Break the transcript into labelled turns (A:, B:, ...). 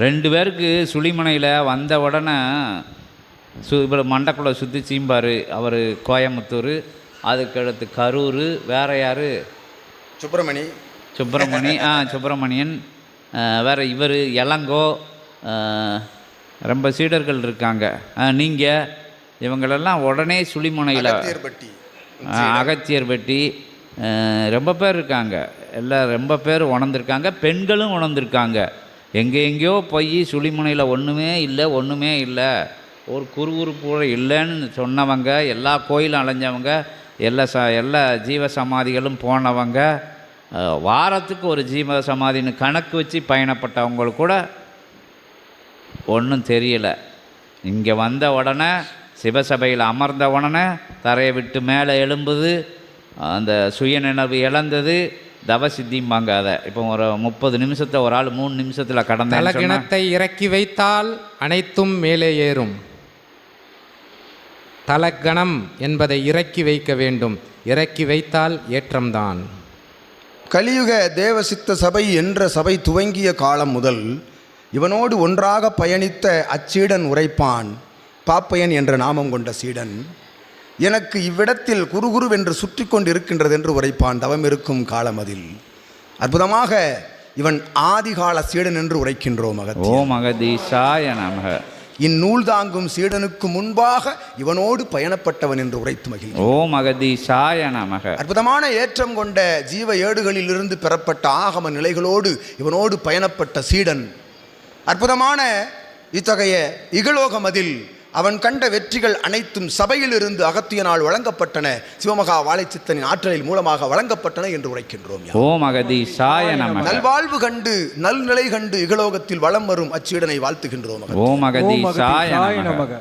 A: ரெண்டு பேருக்கு சுழிமனையில் வந்த உடனே சு இவர் மண்டக்குள்ள சுற்றி சீம்பார் அவர் கோயம்புத்தூர் அதுக்கடுத்து கரூர் வேற யார்?
B: சுப்பிரமணி.
A: சுப்பிரமணி ஆ சுப்பிரமணியன் வேறு இவர் இளங்கோ ரொம்ப சீடர்கள் இருக்காங்க. நீங்கள் இவங்களெல்லாம் உடனே சுழிமுனையில்
B: அகத்தியர்பட்டி.
A: ஆ, ரொம்ப பேர் இருக்காங்க. எல்லாம் ரொம்ப பேர் உணர்ந்திருக்காங்க பெண்களும் உணர்ந்திருக்காங்க. எங்கே எங்கேயோ போய் சுழிமுனையில் ஒன்றுமே இல்லை ஒன்றுமே இல்லை. ஒரு குறுகுறுப்பு கூட இல்லைன்னு சொன்னவங்க எல்லா கோயிலும் அலைஞ்சவங்க எல்லா ச எல்லா ஜீவ சமாதிகளும் போனவங்க வாரத்துக்கு ஒரு ஜீவ சமாதின்னு கணக்கு வச்சு பயணப்பட்டவங்களுக்கு கூட ஒன்றும் தெரியலை. இங்கே வந்த உடனே சிவசபையில் அமர்ந்த உடனே தரையை விட்டு மேலே எழும்புது அந்த சுயநினைவு இழந்தது தவசித்திம்பாங்க அதை இப்போ ஒரு முப்பது நிமிஷத்தை ஒரு ஆள் மூணு நிமிஷத்தில் கடந்த
C: தலகிணத்தை இறக்கி வைத்தால் அனைத்தும் மேலே ஏறும். தலகணம் என்பதை இறக்கி வைக்க வேண்டும். இறக்கி வைத்தால் ஏற்றம்தான்.
B: கலியுக தேவசித்த சபை என்ற சபை துவங்கிய காலம் முதல் இவனோடு ஒன்றாக பயணித்த அச்சீடன் உரைப்பான் பாப்பையன் என்ற நாமம் கொண்ட சீடன். எனக்கு இவ்விடத்தில் குறுகுருவென்று சுற்றி கொண்டு இருக்கின்றது என்று உரைப்பான் தவம் இருக்கும் காலம் அதில். அற்புதமாக இவன் ஆதிகால சீடன் என்று உரைக்கின்றோம்
A: ஓம் அகதீஷாய நமக.
B: இந்நூல் தாங்கும் சீடனுக்கு முன்பாக இவனோடு பயணப்பட்டவன் என்று உரைத்து மகிழ்கிறான்.
A: ஓம் அகதீஷாய நமக.
B: அற்புதமான ஏற்றம் கொண்ட ஜீவ ஏடுகளிலிருந்து பெறப்பட்ட ஆகம நிலைகளோடு இவனோடு பயணப்பட்ட சீடன். அற்புதமான இத்தகைய இகலோகமதில் அவன் கண்ட வெற்றிகள் அனைத்தும் சபையிலிருந்து அகத்தியனால் வழங்கப்பட்டன. சிவமகா வாழைச்சித்தனின் ஆற்றலின் மூலமாக வழங்கப்பட்டன என்று உரைக்கின்றோம்.
A: ஓம் அகதீஷாய நமக.
B: நல்வாழ்வு கண்டு நல்நிலை கண்டு இகலோகத்தில் வலம் வரும் அச்சீடனை வாழ்த்துகின்றோம்
A: ஓம் நமக.
D: நமக.